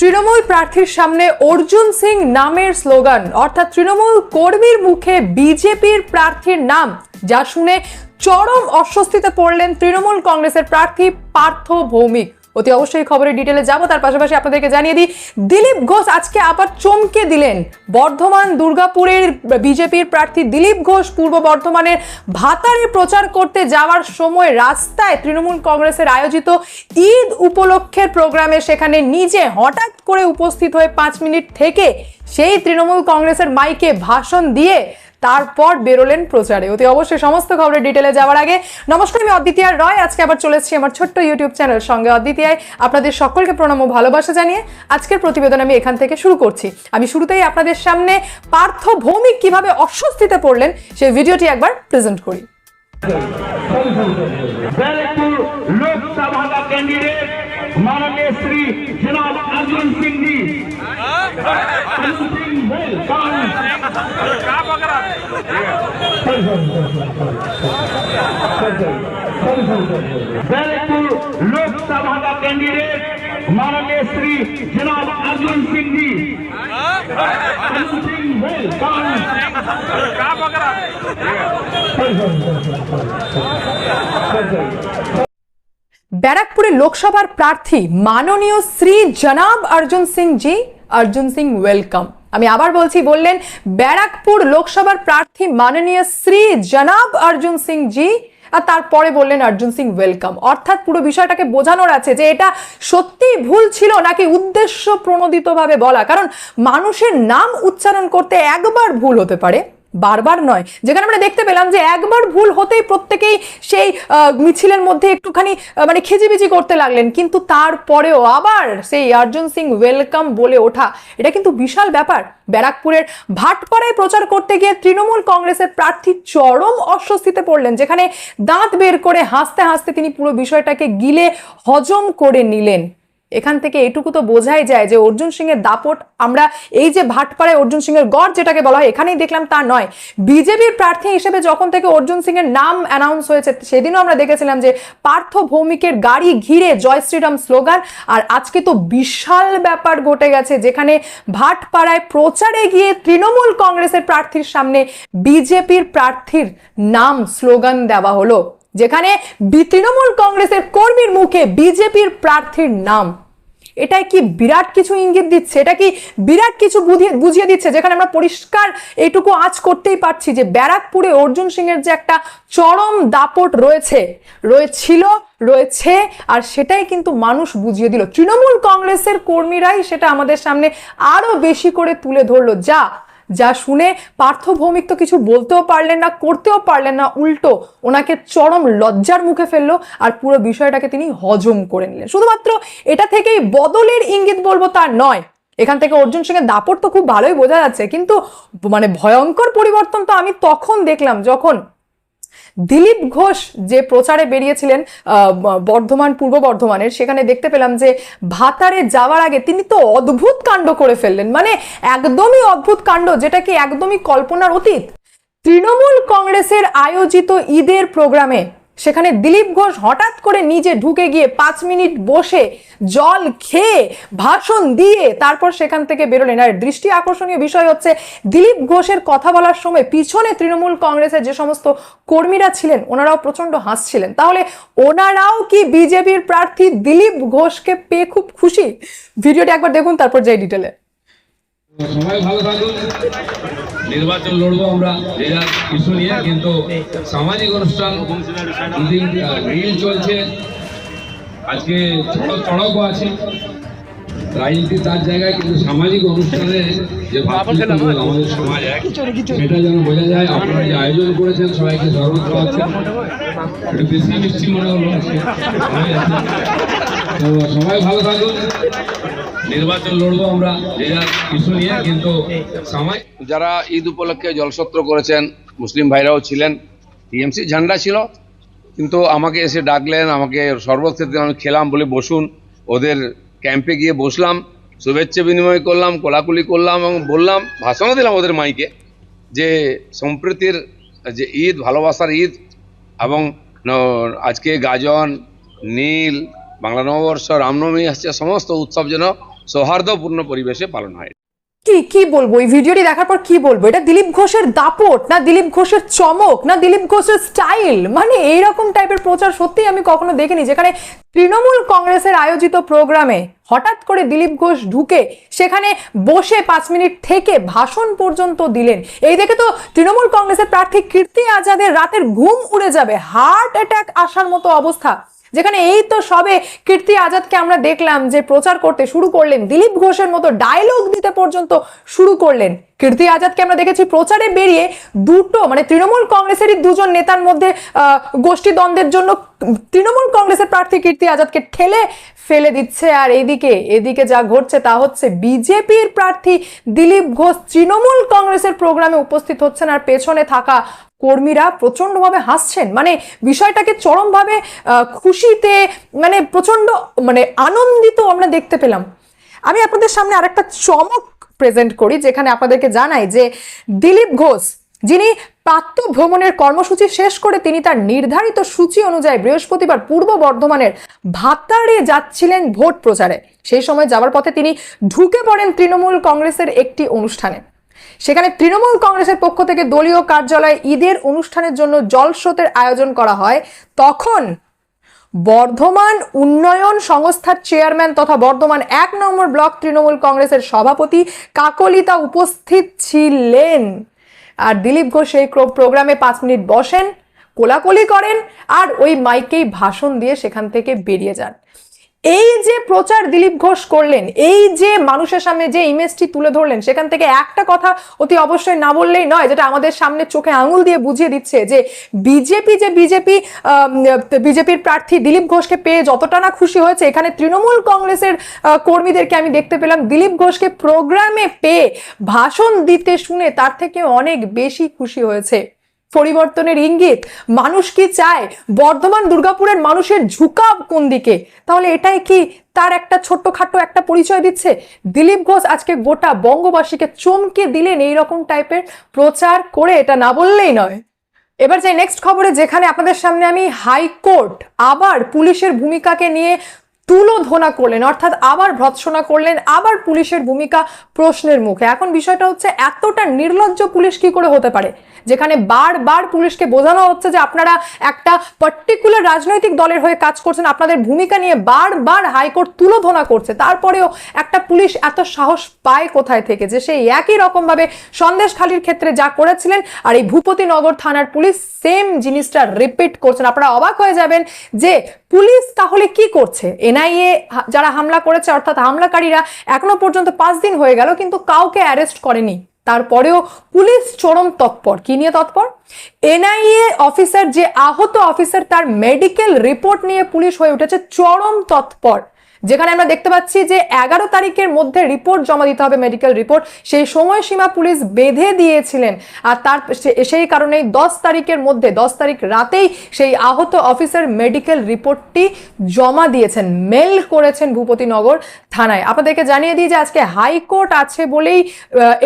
তৃণমূল প্রার্থীর সামনে অর্জুন সিং নামের স্লোগান। অর্থাৎ তৃণমূল কর্মীর মুখে বিজেপির প্রার্থীর নাম, যা শুনে চরম অস্বস্তিতে পড়লেন তৃণমূল কংগ্রেসের প্রার্থী পার্থ ভৌমিক। অতি অবশ্যই খবরের ডিটেলে যাব। তার পাশাপাশি আপনাদেরকে জানিয়ে দিই, দিলীপ ঘোষ আজকে আবার চমকে দিলেন। বর্ধমান, দুর্গাপুরের বিজেপির প্রার্থী দিলীপ ঘোষ পূর্ব বর্ধমানের ভাতারে প্রচার করতে যাওয়ার সময় রাস্তায় তৃণমূল কংগ্রেসের আয়োজিত ঈদ উপলক্ষের প্রোগ্রামে সেখানে নিজে হঠাৎ করে উপস্থিত হয়ে পাঁচ মিনিট থেকে সেই তৃণমূল কংগ্রেসের মাইকে ভাষণ দিয়ে তারপর বেরোলেন প্রচারে। অতি অবশ্যই সমস্ত খবরের ডিটেলে যাওয়ার আগে নমস্কার, আমি অদ্বিতীয় রয়। আজকে আবার চলেছি এসেছি আমার ছোট্ট ইউটিউব চ্যানেল সঙ্গে। অদ্বিতীয়ায় আপনাদের সকলকে প্রণাম ও ভালোবাসা জানিয়ে আজকের প্রতিবেদন আমি এখান থেকে শুরু করছি। আমি শুরুতেই আপনাদের সামনে পার্থ ভৌমিক কীভাবে অস্বস্তিতে পড়লেন সেই ভিডিওটি একবার প্রেজেন্ট করি। লোকসভা ক্যান্ডিডেট মাননীয় শ্রী জনাব অর্জুন সিং बैरकपुर लोकसभा का कैंडिडेट माननीय श्री जनाब अर्जुन सिंह जी अर्जुन सिंह वेलकम ব্যারাকপুরে লোকসভার প্রার্থী মাননীয় শ্রী জনাব অর্জুন সিং জি অর্জুন সিং ওয়েলকাম আমি আবার বলছি, বললেন, ব্যারাকপুর লোকসভার প্রার্থী মাননীয় শ্রী জনাব অর্জুন সিং জি আর তারপরে বললেন অর্জুন সিং ওয়েলকাম অর্থাৎ পুরো বিষয়টাকে বোঝানোর আছে যে এটা সত্যি ভুল ছিল নাকি উদ্দেশ্য প্রণোদিতভাবে বলা। কারণ মানুষের নাম উচ্চারণ করতে একবার ভুল হতে পারে বারবার নয়। যেখানে আমরা দেখতে পেলাম যে একবার ভুল হতেই প্রত্যেকেই সেই মিছিলের মধ্যে একটুখানি মানে খিজিবিজি করতে লাগলেন। কিন্তু তারপরেও আবার সেই অর্জুন সিং ওয়েলকাম বলে ওঠা, এটা কিন্তু বিশাল ব্যাপার। ব্যারাকপুরের ভাটপাড়ায় প্রচার করতে গিয়ে তৃণমূল কংগ্রেসের প্রার্থী চরম অস্বস্তিতে পড়লেন। যেখানে দাঁত বের করে হাসতে হাসতে তিনি পুরো বিষয়টাকে গিলে হজম করে নিলেন। এখান থেকে এটুকু তো বোঝাই যায় যে অর্জুন সিং এর দাপট আমরা এই যে ভাটপাড়ায় অর্জুন সিং এর গড় যেটাকে বলা হয়, এখানেই দেখলাম তা নয়। বিজেপির প্রার্থী হিসেবে যখন থেকে অর্জুন সিং এর নাম অ্যানাউন্স হয়েছে, সেদিনও আমরা দেখেছিলাম যে পার্থ ভৌমিকের গাড়ি ঘিরে জয় শ্রীরাম স্লোগান, আর আজকে তো বিশাল ব্যাপার ঘটে গেছে, যেখানে ভাটপাড়ায় প্রচারে গিয়ে তৃণমূল কংগ্রেসের প্রার্থীর সামনে বিজেপির প্রার্থীর নাম স্লোগান দেওয়া হলো। যেখানে তৃণমূল কংগ্রেসের কর্মীর মুখে বিজেপির প্রার্থীর নাম। এটাই কি বিরাট কিছু ইঙ্গিত দিচ্ছে? এটা কি বিরাট কিছু বুঝিয়ে বুঝিয়ে দিচ্ছে? যেখানে আমরা পরিষ্কার এইটুকু আজ করতেই পারছি যে ব্যারাকপুরে অর্জুন সিং এর যে একটা চরম দাপট রয়েছে, রয়েছিল, রয়েছে, আর সেটাই কিন্তু মানুষ বুঝিয়ে দিল। তৃণমূল কংগ্রেসের কর্মীরাই সেটা আমাদের সামনে আরও বেশি করে তুলে ধরলো। যা যা শুনে পার্থ ভৌমিক তো কিছু বলতেও পারলেন না, করতেও পারলেন না, উল্টো ওনাকে চরম লজ্জার মুখে ফেলল আর পুরো বিষয়টাকে তিনি হজম করে নিলেন। শুধুমাত্র এটা থেকেই বদলের ইঙ্গিত বলব তা নয়। এখান থেকে অর্জুন সিংয়ের দাপট তো খুব ভালোই বোঝা যাচ্ছে, কিন্তু মানে ভয়ঙ্কর পরিবর্তন তো আমি তখন দেখলাম যখন দিলীপ ঘোষ যে প্রচারে বেরিয়েছিলেন বর্ধমান, পূর্ব বর্ধমানের, সেখানে দেখতে পেলাম যে ভাতারে যাওয়ার আগে তিনি তো অদ্ভুত কাণ্ড করে ফেললেন। মানে একদমই অদ্ভুত কাণ্ড, যেটা কি একদমই কল্পনার অতীত। তৃণমূল কংগ্রেসের আয়োজিত ঈদের প্রোগ্রামে সেখানে দিলীপ ঘোষ হঠাৎ করে নিজে ঢুকে গিয়ে পাঁচ মিনিট বসে জল খেয়ে ভাষণ দিয়ে তারপর সেখান থেকে বেরোলেন। আর দৃষ্টি আকর্ষণীয় বিষয় হচ্ছে, দিলীপ ঘোষের কথা বলার সময় পিছনে তৃণমূল কংগ্রেসের যে সমস্ত কর্মীরা ছিলেন, ওনারাও প্রচণ্ড হাসছিলেন। তাহলে ওনারাও কি বিজেপির প্রার্থী দিলীপ ঘোষকে পেয়ে খুব খুশি? ভিডিওটি একবার দেখুন, তারপর যাই ডিটেলে সবাই ভালো থাকুন। নির্বাচন লড়বো আমরা, যে যার ইস্যু নিয়ে, কিন্তু সামাজিক অনুষ্ঠান রিল চলছে। আজকে চড়ক চড়কও আছে। রাজনীতি তার জায়গায়, কিন্তু সামাজিক অনুষ্ঠানে যে আমাদের সমাজ, সেটা যেন বোঝা যায়। আপনারা যে আয়োজন করেছেন, সবাইকে একটু বেশি মিষ্টি মনে হলো তো সবাই ভালো থাকুন। যার ঈদ উপলক্ষে জলসত্র করেছেন, মুসলিম ভাইরাও ছিলেন, টিএমসি ঝান্ডা ছিল, কিন্তু আমাকে এসে ডাকলেন, আমাকে খেতে আমি খেলাম বলে বসুন, ওদের ক্যাম্পে গিয়ে বসলাম, শুভেচ্ছা বিনিময় করলাম, কোলাকুলি করলাম এবং বললাম, ভাষণও দিলাম ওদের মাইকে, যে সম্প্রীতির যে ঈদ, ভালোবাসার ঈদ এবং আজকে গাজন, নীল, বাংলা নববর্ষ, রামনবমী, আসছে, সমস্ত উৎসব যেন সৌহার্দ্যপূর্ণ পরিবেশে পালন হয়। কি কি বলব? এই ভিডিওটি দেখার পর কি বলব? এটা দিলীপ ঘোষের দাপট না দিলীপ ঘোষের চমক না দিলীপ ঘোষের স্টাইল মানে এইরকম টাইপের প্রচার সত্যি আমি কখনো দেখিনি। যেখানে তৃণমূল কংগ্রেসের আয়োজিত প্রোগ্রামে হঠাৎ করে দিলীপ ঘোষ ঢুকে সেখানে বসে পাঁচ মিনিট থেকে ভাষণ পর্যন্ত দিলেন। এই দেখে তো তৃণমূল কংগ্রেসের প্রার্থী কীর্তি আজাদের রাতের ঘুম উড়ে যাবে। হার্ট অ্যাটাক আসার মতো অবস্থা। যেখানে এই তো সবে কীর্তি আজাদকে আমরা দেখলাম যে প্রচার করতে শুরু করলেন দিলীপ ঘোষের মতো ডায়লগ দিতে পর্যন্ত শুরু করলেন। কীর্তি আজাদকে আমরা দেখেছি প্রচারে বেরিয়ে দুটো মানে তৃণমূল কংগ্রেসেরই দুজন নেতার মধ্যে গোষ্ঠী দ্বন্দ্বের জন্য তৃণমূল কংগ্রেসের প্রার্থী কীর্তি আজাদকে ঠেলে ফেলে দিচ্ছে। আর এদিকে এদিকে যা ঘটছে তা হচ্ছে বিজেপির প্রার্থী দিলীপ ঘোষ তৃণমূল কংগ্রেসের প্রোগ্রামে উপস্থিত হচ্ছেন। আর পেছনে থাকা কর্মীরা প্রচন্ডভাবে হাসছেন। মানে বিষয়টাকে চরমভাবে খুশিতে মানে প্রচণ্ড মানে আনন্দিত আমরা দেখতে পেলাম। আমি আপনাদের সামনে আরেকটা চমক প্রেজেন্ট করি, যেখানে আপনাদেরকে জানাই যে দিলীপ ঘোষ, যিনি প্রাত্য ভ্রমণের কর্মসূচি শেষ করে তিনি তার নির্ধারিত সূচি অনুযায়ী বৃহস্পতিবার পূর্ব বর্ধমানের ভাতারে যাচ্ছিলেন ভোট প্রচারে। সেই সময় যাওয়ার পথে তিনি ঢুকে পড়েন তৃণমূল কংগ্রেসের একটি অনুষ্ঠানে। সেখানে তৃণমূল কংগ্রেসের পক্ষ থেকে দলীয় কার্যালয়ে ঈদের অনুষ্ঠানের জন্য জলস্রোতের আয়োজন করা হয়। তখন বর্ধমান উন্নয়ন সংস্থার চেয়ারম্যান তথা বর্ধমান এক নম্বর ব্লক তৃণমূল কংগ্রেসের সভাপতি কাকলিতা উপস্থিত ছিলেন। আর দিলীপ ঘোষ এই প্রোগ্রামে পাঁচ মিনিট বসেন, কোলাকুলি করেন আর ওই মাইকেই ভাষণ দিয়ে সেখান থেকে বেরিয়ে যান। এই যে প্রচার দিলীপ ঘোষ করলেন, এই যে মানুষের সামনে যে ইমেজটি তুলে ধরলেন, সেখান থেকে একটা কথা অতি অবশ্যই না বললেই নয়, যেটা আমাদের সামনে চোখে আঙুল দিয়ে বুঝিয়ে দিচ্ছে যে বিজেপি যে বিজেপি বিজেপির প্রার্থী দিলীপ ঘোষকে পেয়ে যতটা না খুশি হয়েছে, এখানে তৃণমূল কংগ্রেসের কর্মীদেরকে আমি দেখতে পেলাম। দিলীপ ঘোষকে প্রোগ্রামে পেয়ে ভাষণ দিতে শুনে তার থেকে অনেক বেশি খুশি হয়েছে। পরিবর্তনের ইঙ্গিত। মানুষ কি চায় বর্ধমান দুর্গাপুরের মানুষের ঝুঁকাব কোন দিকে? তাহলে এটাই কি তার একটা ছোট্টখাটো একটা পরিচয় দিচ্ছে? দিলীপ ঘোষ আজকে গোটা বঙ্গবাসীকে চমকে দিলেন এই রকম টাইপের প্রচার করে, এটা না বললেই নয়। এবার যাই নেক্সট খবরে, যেখানে আপনাদের সামনে আমি হাইকোর্ট আবার পুলিশের ভূমিকাকে নিয়ে তুলোধনা করলেন, অর্থাৎ আবার ভৎসনা করলেন, আবার পুলিশের ভূমিকা প্রশ্নের মুখে। এখন বিষয়টা হচ্ছে, এতটা নির্লজ্জ পুলিশ কি করে হতে পারে? যেখানে বারবার পুলিশকে বোঝানো হচ্ছে যে আপনারা একটা পার্টিকুলার রাজনৈতিক দলের হয়ে কাজ করছেন, আপনাদের ভূমিকা নিয়ে বারবার হাইকোর্ট তুলোধনা করছে। তারপরেও একটা পুলিশ এত সাহস পায় কোথায় থেকে যে সেই একই রকমভাবে সন্দেশখালির ক্ষেত্রে যা করেছিলেন আর এই ভূপতিনগর থানার পুলিশ সেম জিনিসটা রিপিট করছেন। আপনারা অবাক হয়ে যাবেন যে পুলিশ তাহলে কি করছে? এনআইএ যারা হামলা করেছে, অর্থাৎ হামলাকারীরা এখনও পর্যন্ত পাঁচ দিন হয়ে গেল, কিন্তু কাউকে অ্যারেস্ট করেনি। তারপরেও পুলিশ চরম তৎপর। কি নিয়ে তৎপর? এনআইএ অফিসার যে আহত অফিসার, তার মেডিকেল রিপোর্ট নিয়ে পুলিশ হয়ে উঠেছে, চরম তৎপর। যেখানে আমরা দেখতে পাচ্ছি যে এগারো তারিখের মধ্যে রিপোর্ট জমা দিতে হবে মেডিকেল রিপোর্ট সেই সময়সীমা পুলিশ বেঁধে দিয়েছিলেন। আর তার সেই কারণেই দশ তারিখের মধ্যে, দশ তারিখ রাতেই সেই আহত অফিসার মেডিকেল রিপোর্টটি জমা দিয়েছেন মেল করেছেন ভূপতিনগর থানায়। আপনাদেরকে জানিয়ে দিই যে আজকে হাইকোর্ট আছে বলেই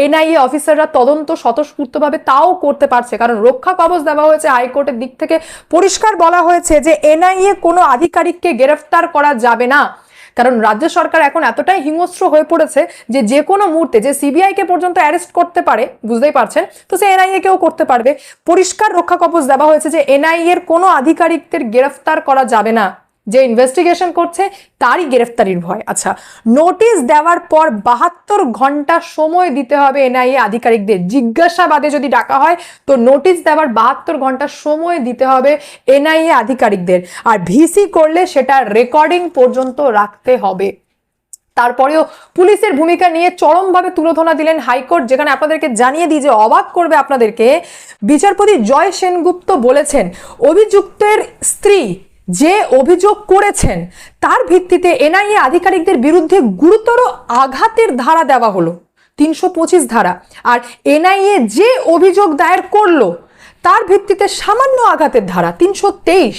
এনআইএ অফিসাররা তদন্ত স্বতঃস্ফূর্তভাবে তাও করতে পারছে। কারণ রক্ষা কবচ দেওয়া হয়েছে হাইকোর্টের দিক থেকে। পরিষ্কার বলা হয়েছে যে এনআইএ কোনো আধিকারিককে গ্রেফতার করা যাবে না। কারণ রাজ্য সরকার এখন এতটাই হিংস্র হয়ে পড়েছে যে যে কোনো মুহূর্তে যে সিবিআইকে পর্যন্ত অ্যারেস্ট করতে পারে, বুঝতেই পারছেন? তো সে এনআইএ কেও করতে পারবে। পরিষ্কার রক্ষা কবচ দেওয়া হয়েছে যে এনআইএ এর কোনো আধিকারিকদের গ্রেফতার করা যাবে না। যে ইনভেস্টিগেশন করছে, তারই গ্রেফতারির ভয়। আচ্ছা নোটিশ দেওয়ার পর বাহাত্তর ঘণ্টা সময় দিতে হবে এনআইএ আধিকারিকদের। জিজ্ঞাসাবাদে যদি ডাকা হয়, তো নোটিশ দেওয়ার বাহাত্তর ঘণ্টা সময় দিতে হবে এনআইএ আধিকারিকদের। আর ভিসি করলে সেটা রেকর্ডিং পর্যন্ত রাখতে হবে। তারপরেও পুলিশের ভূমিকা নিয়ে চরমভাবে তুলোধনা দিলেন হাইকোর্ট, যেখানে আপনাদেরকে জানিয়ে দিই যে অবাক করবে আপনাদেরকে। বিচারপতি জয় সেনগুপ্ত বলেছেন, অভিযুক্তের স্ত্রী যে অভিযোগ করেছেন, তার ভিত্তিতে এনআইএ আধিকারিকদের বিরুদ্ধে গুরুতর আঘাতের ধারা দেওয়া হলো, তিনশো পঁচিশ ধারা। আর এনআইএ যে অভিযোগ দায়ের করল, তার ভিত্তিতে সামান্য আঘাতের ধারা, তিনশো তেইশ।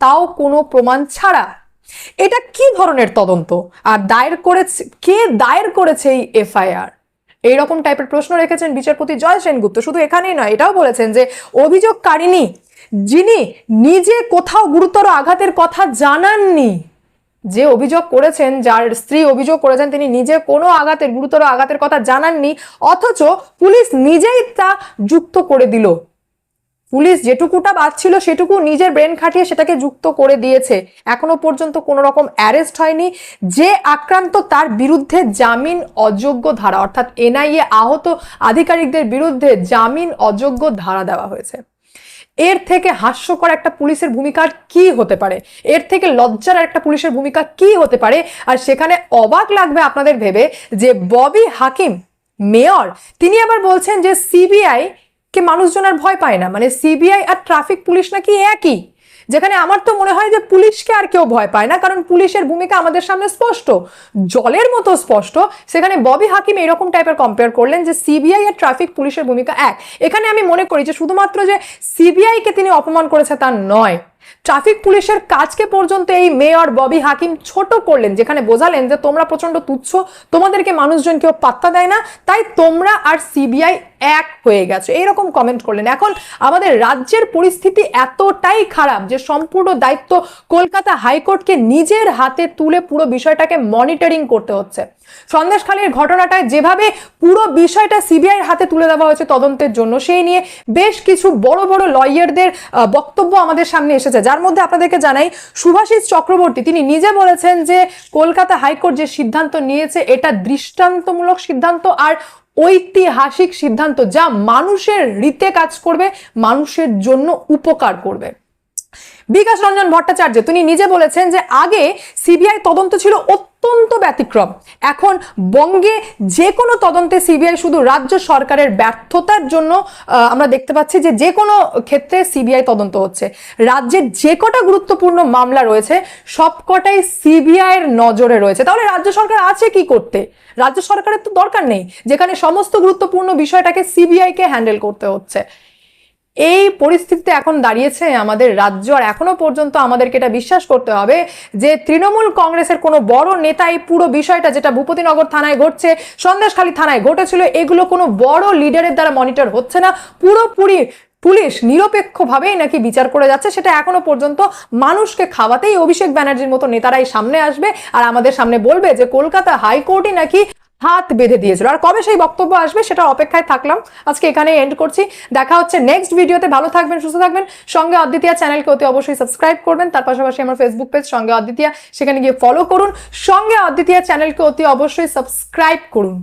তাও কোনো প্রমাণ ছাড়া। এটা কি ধরনের তদন্ত? আর দায়ের করেছে, কে দায়ের করেছে এই এফআইআর? এইরকম টাইপের প্রশ্ন রেখেছেন বিচারপতি জয় সেনগুপ্ত। শুধু এখানেই নয়, এটাও বলেছেন যে অভিযোগকারিনী যিনি নিজে কোথাও গুরুতর আঘাতের কথা জানাননি, যে অভিযোগ করেছেন, যার স্ত্রী অভিযোগ করেছেন, তিনি নিজে কোনো আঘাতের, গুরুতর আঘাতের কথা জানাননি, অথচ পুলিশ নিজেই তা যুক্ত করে দিল। পুলিশ যেটুকুটা বাঁচছিল, সেটুকু নিজের ব্রেন খাটিয়ে সেটাকে যুক্ত করে দিয়েছে। এখনও পর্যন্ত কোনো রকম অ্যারেস্ট হয়নি। যে আক্রান্ত তার বিরুদ্ধে জামিন অযোগ্য ধারা, অর্থাৎ এনআইএ আহত আধিকারিকদের বিরুদ্ধে জামিন অযোগ্য ধারা দেওয়া হয়েছে। এর থেকে হাস্যকর একটা পুলিশের ভূমিকা কি হতে পারে? এর থেকে লজ্জার একটা পুলিশের ভূমিকা কি হতে পারে? আর সেখানে অবাক লাগবে আপনাদের ভেবে যে ববি হাকিম, মেয়র, তিনি আবার বলছেন যে সিবিআই কে মানুষজন আর ভয় পায় না। মানে সিবিআই আর ট্রাফিক পুলিশ নাকি একই। যেখানে আমার তো মনে হয় যে পুলিশকে আর কেউ ভয় পায় না, কারণ পুলিশের ভূমিকা আমাদের সামনে স্পষ্ট। জলের মতো স্পষ্ট। সেখানে ববি হাকিম এরকম টাইপের কম্পেয়ার করলেন যে সিবিআই আর ট্রাফিক পুলিশের ভূমিকা এক। এখানে আমি মনে করি যে শুধুমাত্র যে সিবিআইকে তিনি অপমান করেছে তা নয় ট্রাফিক পুলিশের কাজকে পর্যন্ত এই মেয়র ববি হাকিম ছোট করলেন, যেখানে বোঝালেন যে তোমরা প্রচণ্ড তুচ্ছ, তোমাদেরকে মানুষজন কেউ পাত্তা দেয় না, তাই তোমরা আর সিবিআই এক হয়ে গেছে। এইরকম কমেন্ট করলেন। এখন আমাদের রাজ্যের পরিস্থিতি এতটাই খারাপ যে সম্পূর্ণ দায়িত্ব কলকাতা হাইকোর্টকে নিজের হাতে তুলে পুরো বিষয়টাকে মনিটরিং করতে হচ্ছে। সন্দেশখালীর ঘটনাটায় যেভাবে পুরো বিষয়টা সিবিআইয়ের হাতে তুলে দেওয়া হয়েছে তদন্তের জন্য, সেই নিয়ে বেশ কিছু বড় বড় লয়ারদের বক্তব্য আমাদের সামনে এসেছে। যার মধ্যে আপনাদেরকে জানাই, সুভাষিস চক্রবর্তী, তিনি নিজে বলেছেন যে কলকাতা হাইকোর্ট যে সিদ্ধান্ত নিয়েছে, এটা দৃষ্টান্তমূলক সিদ্ধান্ত আর ঐতিহাসিক সিদ্ধান্ত। যা মানুষের রীতে কাজ করবে, মানুষের জন্য উপকার করবে। বিকাশ রঞ্জন ভট্টাচার্য, তিনি নিজে বলেছেন যে আগে সিবিআই তদন্ত ছিল অত্যন্ত ব্যতিক্রম। এখন বঙ্গে যে কোনো তদন্তে সিবিআই শুধু রাজ্য সরকারের ব্যর্থতার জন্য আমরা দেখতে পাচ্ছি যে যে কোনো ক্ষেত্রে সিবিআই তদন্ত হচ্ছে। রাজ্যের যে কটা গুরুত্বপূর্ণ মামলা রয়েছে, সবকটাই সিবিআই এর নজরে রয়েছে। তাহলে রাজ্য সরকার আছে কি করতে? রাজ্য সরকারের তো দরকার নেই, যেখানে সমস্ত গুরুত্বপূর্ণ বিষয়টাকে সিবিআই কে হ্যান্ডেল করতে হচ্ছে। এই পরিস্থিতিতে এখন দাঁড়িয়েছে আমাদের রাজ্য আর এখনও পর্যন্ত আমাদেরকে এটা বিশ্বাস করতে হবে যে তৃণমূল কংগ্রেসের কোনো বড় নেতা এই পুরো বিষয়টা যেটা ভূপতিনগর থানায় ঘটছে, সন্দেশখালী থানায় ঘটেছিল, এগুলো কোনো বড় লিডারের দ্বারা মনিটর হচ্ছে না। পুরোপুরি পুলিশ নিরপেক্ষভাবেই নাকি বিচার করে যাচ্ছে, সেটা এখনও পর্যন্ত মানুষকে খাওয়াতেই অভিষেক ব্যানার্জির মতো নেতারাই সামনে আসবে। আর আমাদের সামনে বলবে যে কলকাতা হাইকোর্টই নাকি হাত বেঁধে দিয়েছিল। আর কবে সেই বক্তব্য আসবে সেটা অপেক্ষায় থাকলাম। আজকে এখানে এন্ড করছি। দেখা হচ্ছে নেক্সট ভিডিওতে ভালো থাকবেন, সুস্থ থাকবেন। সঙ্গে অদ্বিতীয় চ্যানেলকে অতি অবশ্যই সাবস্ক্রাইব করবেন। তার পাশাপাশি আমার ফেসবুক পেজ সঙ্গে অদ্বিতীয় সেখানে গিয়ে ফলো করুন। সঙ্গে অদ্বিতীয় চ্যানেলকে অতি অবশ্যই সাবস্ক্রাইব করুন।